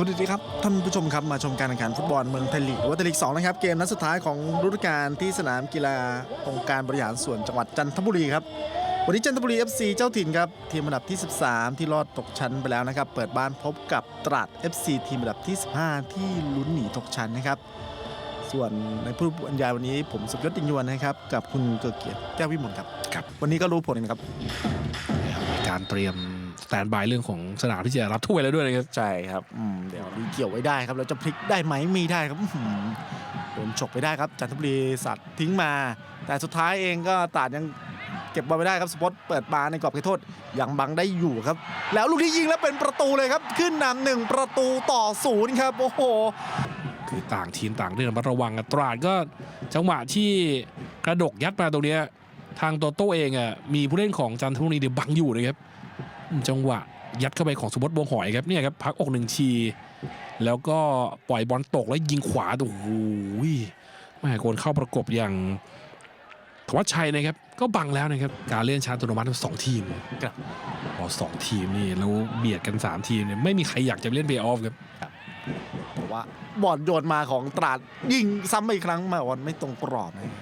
วัสดีครับท่านผู้ชมครับมาชมการแข่งขันฟุตบอลเมืองไทยลีกหรือว่าไทยลีก2นะครับเกมนัดสุดท้ายของฤดูกาลที่สนามกีฬาองค์การบริหารส่วนจังหวัดจันทบุรีครับวันนี้จันทบุรี FC เจ้าถิ่นครับทีมอันดับที่ 13 ที่รอดตกชั้นไปแล้วนะครับเปิดบ้านพบกับตราด FC ทีมอันดับที่ 15 ที่ลุ้นหนีตกชั้นนะครับส่วนในผู้บรรยายวันนี้ผมสุพยศติงยวนนะครับกับคุณเกิดเกียรติแก้ววิมลครับครับวันนี้ก็รู้ผลนะครับมีการเตรียมส แตนบายเรื่องของสนามที่จะรับถ้วยแล้วด้วยนะครับใช่ครับอืมเดี๋ยวดูเกี่ยวไว้ได้ครับเราจะพลิกได้ไหมมีได้ครับอื้อหือโดนฉกไปได้ครับจันทบุรีสัตว์ทิ้งมา แต่สุดท้ายเองก็ตาดยังเก็บบอลไม่ได้ครับสปอตเปิดมาในกรอบเขตโทษยังบังได้อยู่ครับ แล้วลูกที่ยิงแล้วเป็นประตูเลยครับ ขึ้นนำหนึ่งประตูต่อศูนย์ครับโอ้โหคือต่างทีมต่างเรื่องระมัดระวังอะตราดก็จังหวะที่กระดกยัดมาตรงเนี้ยทางโตโต้เองอะมีผู้เล่นของจันทบุรีเดี๋ยวบังอยู่นะครับอืม จังหวะยัดเข้าไปของสมบัติวงหอยครับเนี่ยครับพักอกหนึ่งที แล้วก็ปล่อยบอลตกแล้วยิงขวาโอ้โหแม่คนเข้าประกบอย่างธวัชชัยนะครับก็บังแล้วนะครับการเล่นชาร์จอัตโนมัติสองทีมครับพอสองทีมนี่แล้วเบียดกันสามทีมเนี่ยไม่มีใครอยากจะเล่นเพย์ออฟครับแต่ว่าบอลโยนมาของตราดยิงซ้ำไปอีกครั้งมาบอลไม่ตรงกรอบนะครับ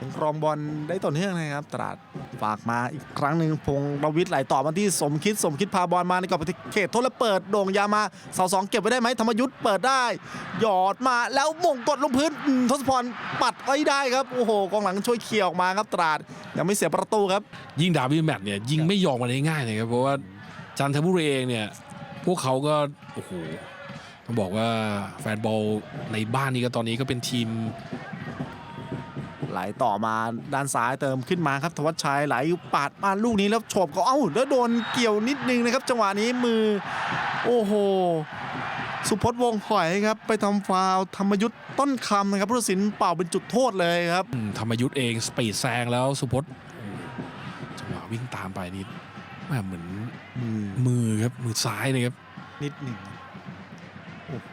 ยังครองบอลได้ต่อเนื่องนะครับ ตราด ฝากมาอีกครั้งหนึ่งพงษ์รวิทย์ไหลต่อมาที่สมคิดสมคิดพาบอลมาในกรอบเขตโทษแล้วเปิดโด่งยามาเสาสองเก็บไว้ได้ไหมธรรมยุทธ์เปิดได้ หยอดมาแล้วมงกดลงพื้นอืมทศพรปัดไว้ได้ครับโอ้โหกองหลังช่วยเคลียร์ออกมาครับตราดยังไม่เสียประตูครับ ยิ่งดาร์บี้แมตเนี่ยยิงไม่ยอมกันง่ายๆเลยครับเพราะว่าจันทบุรีเองเนี่ยพวกเขาก็โอ้โหต้องบอกว่าแฟนบอลในบ้านนี้ก็ตอนนี้ก็เป็นทีม ไหลต่อมาด้านซ้ายเติมขึ้นมาครับธวัชชัยไหลปาดมาลูกนี้แล้วโฉบก็เอ้าแล้วโดนเกี่ยวนิดนึงนะครับ จังหวะนี้มือ โอ้โห สุพจน์วงหอยครับ ไปทำฟาวล์ธรรมยุทธ์ต้นคำนะครับผู้ตัดสินเป่าเป็นจุดโทษเลยครับอืมธรรมยุทธ์เองสปีดแซงแล้วสุพจน์โอ้จังหวะวิ่งตามไปนี่แม่เหมือนมือมือครับมือซ้ายเลยครับนิดหนึ่งโอ้โห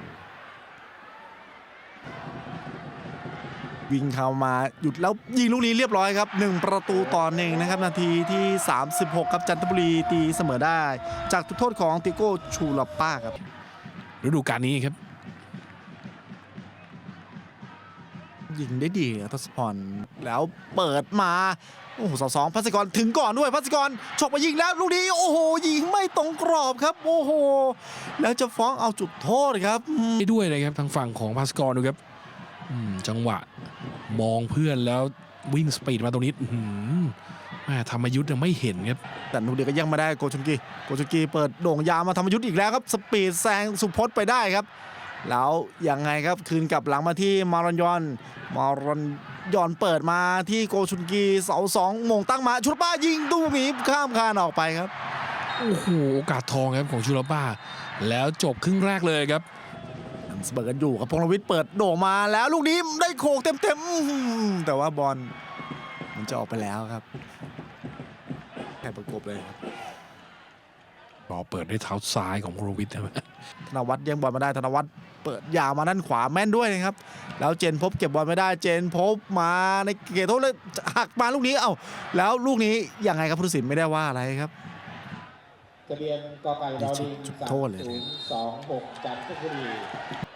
วิ่งเข้ามาหยุดแล้วยิงลูกนี้เรียบร้อยครับหนึ่งประตูต่อหนึ่งนะครับ นาทีที่ 36ครับจันทบุรีตีเสมอได้ จากจุดโทษของติโก้ชูลาป้าครับฤดูกาลนี้ครับ ยิงได้ดีครับทศพรแล้วเปิดมาโอ้โหสองสองพัสกรถึงก่อนด้วยพัสกรฉกมายิงแล้วลูกนี้โอ้โหยิงไม่ตรงกรอบครับ โอ้โหแล้วจะฟ้องเอาจุดโทษครับอืมไปด้วยนะครับทางฝั่งของพาสกรดูครับอืม จังหวะ มองเพื่อนแล้ววิ่งสปีดมาตรงนี้อื้อหือแม่ธรรมยุทธ์ยังไม่เห็นครับแต่นูเดียก็ยังมาได้โกชุนกีโกชุนกีเปิดโด่งยาวมาธรรมยุทธ์อีกแล้วครับ สปีดแซงสุพจน์ไปได้ครับ แล้วยังไงครับคืนกลับหลังมาที่มารอนยอน มารอนยอนเปิดมาที่โกชุนกีเสาสองโมงตั้งมาชุดป้ายิงดูหนีข้ามคานออกไปครับโอ้โหโอกาสทองครับของชูลาป้า แล้วจบครึ่งแรกเลยครับ เสมอกันอยู่ครับพงษ์รวิทย์เปิดโด่งมาแล้วลูกนี้ได้โขกเต็มๆอื้อหือแต่ว่าบอลมันจะออกไปแล้วครับแค่ประกบเลยครับบอลเปิดด้วยเท้าซ้ายของโครวิทใช่ไหมธนวัฒน์ยังบอลมาได้ธนวัฒน์เปิดยาวมาด้านขวาแม่นด้วยนะครับ แล้วเจนพบเก็บบอลไม่ได้เจนพบมาในเกตโทษเลยหักมาลูกนี้เอ้าแล้วลูกนี้ยังไงครับผู้ตัดสินไม่ได้ว่าอะไรครับทะเบียนกอไก่ดอลิงจุดสามโทษเลยนะศูนย์สองหกจันทบุรี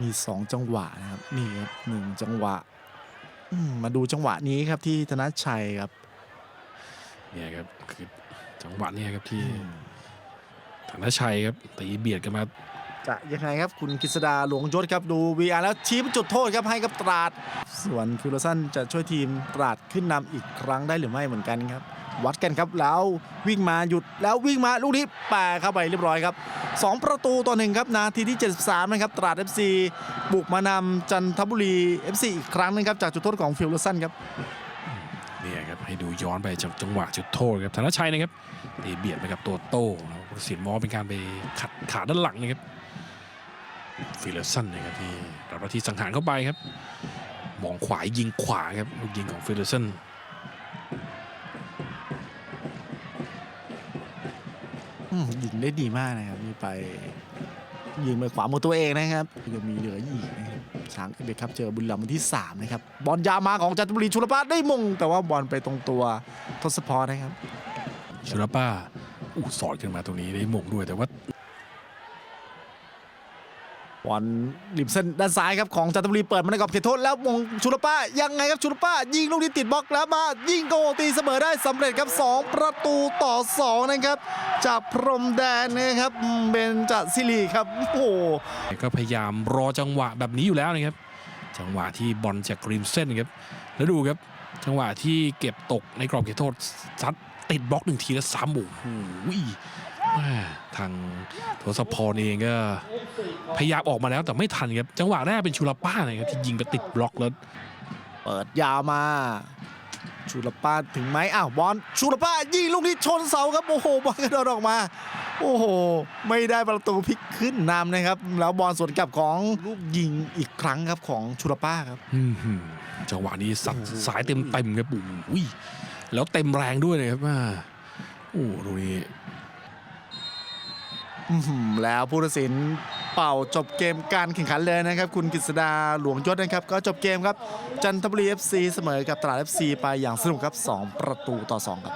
มี 2 จังหวะนะครับนี่ครับหนึ่งจังหวะอืมมาดูจังหวะนี้ครับที่ธนชัยครับเนี่ยครับคือจังหวะเนี่ยครับที่ธนชัยครับตีเบียดกันมาจะยังไงครับคุณกฤษดาหลวงยศครับดู VR แล้วชี้เป็นจุดโทษครับให้กับตราด ส่วนฟิวลสันจะช่วยทีมตราดขึ้นนำอีกครั้งได้หรือไม่เหมือนกันครับ วัดกันครับแล้ววิ่งมาหยุดแล้ววิ่งมาลูกนี้แปะเข้าไปเรียบร้อยครับ 2 ประตูต่อหนึ่งครับนาทีที่ 73 นะครับ ตราด FC บุกมานำจันทบุรี FC อีกครั้งนึงครับ จากจุดโทษของฟิวลสันครับเนี่ยครับให้ดูย้อนไปจากจังหวะจุดโทษครับธนชัยนะครับตีเบียดไปกับตัวโต้แล้วผู้ตัดสินมอเป็นการไปขัดขาด้านหลังนะครับฟิลเลอร์สันนะครับที่รับหน้าที่สังหารเข้าไปครับ มองขวายิงขวาครับลูกยิงของฟิลเลอร์สัน อืมยิงได้ดีมากนะครับนี่ไปยิงไปขวามือตัวเองนะครับยังมีเหลืออีกนะครับช้างเด็กครับเจอบุรีรัมย์วันที่ 3 นะครับ บอลยาวมาของจันทบุรีชุลปาได้มง แต่ว่าบอลไปตรงตัวทศพรนะครับชูราป้าอู้สอดขึ้นมาตรงนี้ได้มงด้วยแต่ว่าบอลริมเส้นด้านซ้ายครับของจันทบุรีเปิดมาในกรอบเขตโทษแล้วมงชุลป้ายังไงครับชุลป้า ยิงลูกนี้ติดบล็อกแล้วมา ยิงโกตีเสมอได้สำเร็จครับ 2 ประตูต่อ 2 นะครับ จากพรมแดนนะครับอืมเบนจศิริครับโอ้โหก็พยายามรอจังหวะแบบนี้อยู่แล้วนะครับ จังหวะที่บอลจากริมเส้นครับแล้วดูครับจังหวะที่เก็บตกในกรอบเขตโทษซัดติดบล็อกหนึ่งทีแล้วซ้ำโอ้โหแม่ทางโทศพรเองก็พยายามออกมาแล้วแต่ไม่ทันครับจังหวะแรกเป็นชูลป้านะครับที่ยิงไปติดบล็อกแล้วเปิดยาวมาชูลป้าถึงไหมอ้าวบอลชูลป้ายิงลู กนี้ชนเสาครับโอ้โหบอลกระโดดออกมา โอ้โห ไม่ได้ประตูพลิกขึ้นนำนะครับ แล้วบอลสวนกลับของลูกยิงอีกครั้งครับของชูลป้าครับอื้อหือจังหวะนี้สัดสายเต็มเต็มๆครับโอ้ยแล้วเต็มแรงด้วยนะครับว่าโอ้ดูนี่อื้อหือแล้วผู้ตัดสินเป่าจบเกมการแข่งขันเลยนะครับ คุณกฤษดาหลวงยศนะครับ ก็จบเกมครับ จันทบุรี FC เสมอกับตราด FC ไปอย่างสนุกครับ 2 ประตูต่อ 2 ครับ